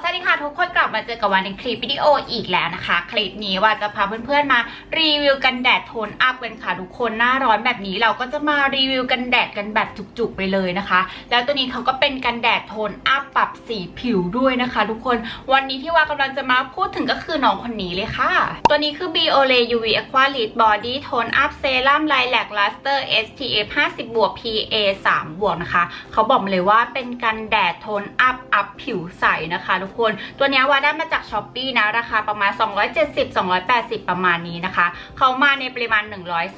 สวัสดีค่ะทุกคนกลับมาเจอกับวันในคลิปวิดีโออีกแล้วนะคะ คลิปนี้ว่าจะพาเพื่อนๆมารีวิวกันแดดโทนอัพกันค่ะทุกคนหน้าร้อนแบบนี้เราก็จะมารีวิวกันแดดกันแบบจุกๆไปเลยนะคะ แล้วตัวนี้เขาก็เป็นกันแดดโทนอัพปรับสีผิวด้วยนะคะ ทุกคนวันนี้ที่ว่ากำลังจะมาพูดถึงก็คือน้องคนนี้เลยค่ะ ตัวนี้คือ Biolay UV Aqua Lit Body Tone Up Serum Lilac Luster SPF 50บวก PA 3บวกนะคะเขาบอกมาเลยว่าเป็นกันแดดโทนอัพอัพผิวใสนะคะทุกคน ตัวนี้ว่าได้มาจากช้อปปีนะ ราคาประมาณ 270-280 ประมาณนี้นะคะ เขามาในปริมาณ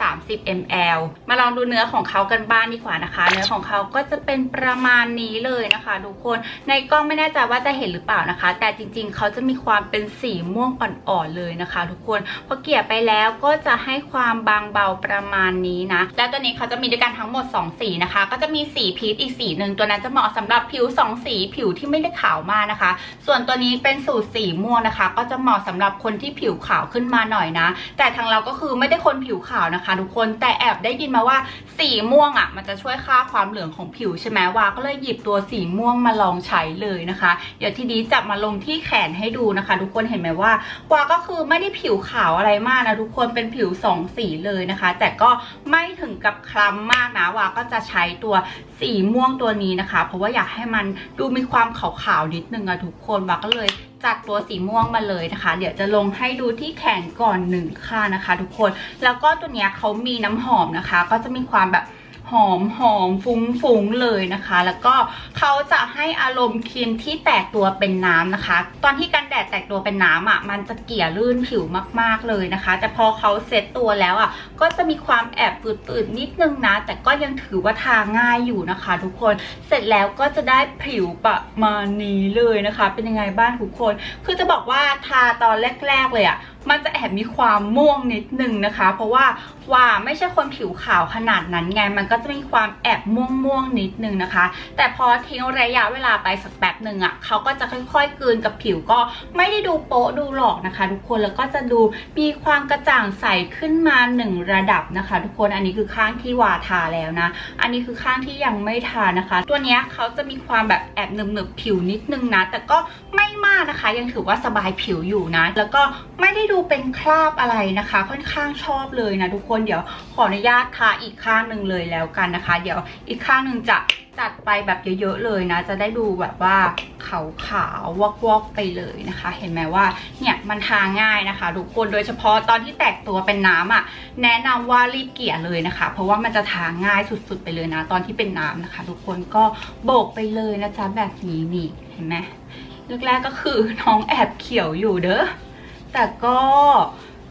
130 ml มาลองดูเนื้อของเขากันบ้างดีกว่านะคะ เนื้อของเขาก็จะเป็นประมาณนี้เลยนะคะทุกคน ในกล้องไม่แน่ใจว่าจะเห็นหรือเปล่านะคะ แต่จริงๆ เขาจะมีความเป็นสีม่วงอ่อนๆเลยนะคะ ทุกคน พอเกลี่ยไปแล้วก็จะให้ความบางเบาประมาณนี้นะ แล้วตัวนี้เขาจะมีด้วยกันทั้งหมด 2 สีนะคะ ก็จะมีสีพีชอีกสีหนึ่งตัวนั้นจะเหมาะสำหรับผิว 2 สีผิวที่ไม่ได้ขาวมากนะคะส่วนตัวนี้เป็นสูตรสีม่วงนะคะ ก็จะเหมาะสำหรับคนที่ผิวขาวขึ้นมาหน่อยนะ แต่ทางเราก็คือไม่ได้คนผิวขาวนะคะ ทุกคนแต่แอบได้ยินมาว่าสีม่วงอะ มันจะช่วยฆ่าความเหลืองของผิวใช่ไหมวาก็เลยหยิบตัวสีม่วงมาลองใช้เลยนะคะ เดี๋ยวทีนี้จะมาลงที่แขนให้ดูนะคะ ทุกคนเห็นไหมว่าวาก็คือไม่ได้ผิวขาวอะไรมากนะทุกคนเป็นผิวสองสีเลยนะคะ แต่ก็ไม่ถึงกับคล้ำมากนะวาก็จะใช้ตัวสีม่วงตัวนี้นะคะ เพราะว่าอยากให้มันดูมีความขาวๆนิดนึงอะทุกคนวาก็เลยจัดตัวสีม่วงมาเลยนะคะ เดี๋ยวจะลงให้ดูที่แขนก่อนหนึ่งค่านะคะ ทุกคน แล้วก็ตัวเนี้ยเขามีน้ำหอมนะคะ ก็จะมีความแบบ หอมหอมฟุ้งฟุ้งเลยนะคะ แล้วก็เขาจะให้อารมณ์ครีมที่แตกตัวเป็นน้ำนะคะ ตอนที่กันแดดแตกตัวเป็นน้ำอะมันจะเกลี่ยลื่นผิวมากๆเลยนะคะ แต่พอเขาเซตตัวแล้วอะก็จะมีความแอบปืดๆนิดนึงนะ แต่ก็ยังถือว่าทาง่ายอยู่นะคะ ทุกคนเสร็จแล้วก็จะได้ผิวประมาณนี้เลยนะคะ เป็นยังไงบ้างทุกคน คือจะบอกว่าทาตอนแรก ๆ เลยอะมันจะแอบมีความม่วงนิดนึงนะคะ เพราะว่าว่าไม่ใช่คนผิวขาวขนาดนั้นไงมันก็จะมีความแอบม่วงม่วงนิดนึงนะคะ แต่พอทิ้งระยะเวลาไปสักแป๊บหนึ่งอะ่ะเขาก็จะค่อยๆกลืนกับผิวก็ไม่ได้ดูโป๊ะดูหลอกนะคะ ทุกคนแล้วก็จะดูมีความกระจ่างใสขึ้นมาหนึ่งระดับนะคะ ทุกคนอันนี้คือข้างที่วาทาแล้วนะ อันนี้คือข้างที่ยังไม่ทานะคะ ตัวเนี้ยเขาจะมีความแบบแอบหนึบๆผิวนิดนึงนะ แต่ก็ไม่มากนะคะ ยังถือว่าสบายผิวอยู่นะ แล้วก็ไม่ได้ดูเป็นคราบอะไรนะคะ ค่อนข้างชอบเลยนะทุกคนเดี๋ยวขออนุญาตทาอีกข้างหนึ่งเลยแล้วกันนะคะ เดี๋ยวอีกข้างหนึ่งจะจัดไปแบบเยอะๆเลยนะ จะได้ดูแบบว่าขาวๆวอกๆไปเลยนะคะ เห็นไหมว่าเนี่ยมันทาง่ายนะคะทุกคนโดยเฉพาะตอนที่แตกตัวเป็นน้ำอะ แนะนำว่ารีบเกลี่ยเลยนะคะ เพราะว่ามันจะทาง่ายสุดๆไปเลยนะ ตอนที่เป็นน้ำนะคะ ทุกคนก็โบกไปเลยนะจ๊ะแบบนี้นี่เห็นไหมแรกๆก็คือน้องแอบเขียวอยู่เด้อ แต่ก็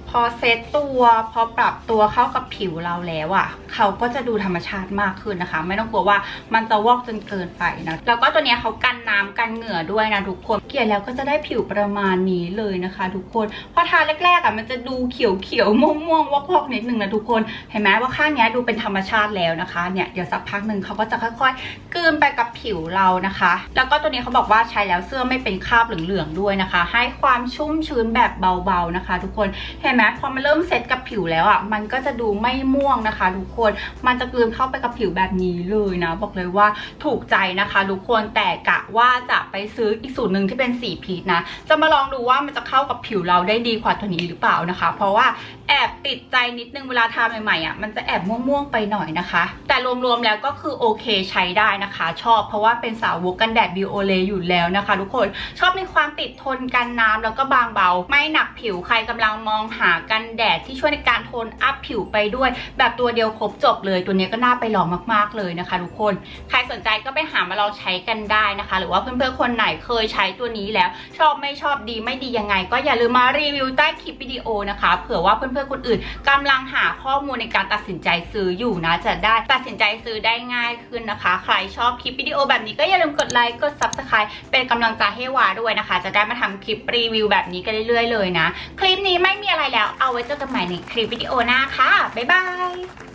พอเซตตัวพอปรับตัวเข้ากับผิวเราแล้วอะ่ะเขาก็จะดูธรรมชาติมากขึ้นนะคะ ไม่ต้องกลัวว่ามันจะวอกจนเกินไปนะแล้วก็ตัวเนี้ยเขากันน้ำกันเหงื่อด้วยนะทุกคนเกลี่ยแล้วก็จะได้ผิวประมาณนี้เลยนะคะ ทุกคนพอทาแรกๆอะ่ะมันจะดูเขียวเขียวม่วงม่วงๆวอกวอกๆนิดนึงนะทุกคนเห็นไหมว่าข้างเนี้ยดูเป็นธรรมชาติแล้วนะคะเนี่ยเดี๋ยวสักพักหนึ่งเขาก็จะค่อยๆกลืนไปกับผิวเรานะคะ แล้วก็ตัวนี้เขาบอกว่าใช้แล้วเสื้อไม่เป็นคราบเหลืองๆด้วยนะคะ ให้ความชุ่มชื้นแบบเบาๆนะคะ ทุกคนเห็นไหมพอมันเริ่มเซตกับผิวแล้วอะมันก็จะดูไม่ม่วงนะคะทุกคนมันจะกลืนเข้าไปกับผิวแบบนี้เลยนะ บอกเลยว่าถูกใจนะคะทุกคนแต่กะว่าจะไปซื้ออีกสูตรหนึ่งที่เป็นสีพีชนะ จะมาลองดูว่ามันจะเข้ากับผิวเราได้ดีกว่าตัวนี้หรือเปล่านะคะ เพราะว่าแอบติดใจนิดนึงเวลาทาใหม่ๆอะมันจะแอบม่วงๆไปหน่อยนะคะ แต่รวมๆแล้วก็คือโอเคใช้ได้นะคะ ชอบเพราะว่าเป็นสาวกกันแดดบิโอเลอยู่แล้วนะคะ ทุกคนชอบในความติดทนกันน้ำแล้วก็บางเบา ไม่หนักผิวใครกำลังมองหากันแดดที่ช่วยในการโทนอัพผิวไปด้วย แบบตัวเดียวครบจบเลยตัวนี้ก็น่าไปลองมากๆเลยนะคะทุกคน ใครสนใจก็ไปหามาลองใช้กันได้นะคะ หรือว่าเพื่อนๆคนไหนเคยใช้ตัวนี้แล้ว ชอบไม่ชอบดีไม่ดียังไง ก็อย่าลืมมารีวิวใต้คลิปวิดีโอนะคะเผื่อว่าเพื่อนๆคนอื่นกำลังหาข้อมูลในการตัดสินใจซื้ออยู่นะจะได้ตัดสินใจซื้อได้ง่ายขึ้นนะคะ ใครชอบคลิปวิดีโอแบบนี้ก็อย่าลืมกดไลค์กด subscribe เป็นกำลังใจให้วาด้วยนะคะ จะได้มาทำคลิปรีวิวแบบนี้กันเรื่อยๆเลยนะ คลิปนี้ไม่มีอะไรแล้วแล้วเอาไว้เจอกันใหม่ในคลิปวิดีโอหน้าค่ะ บ๊ายบาย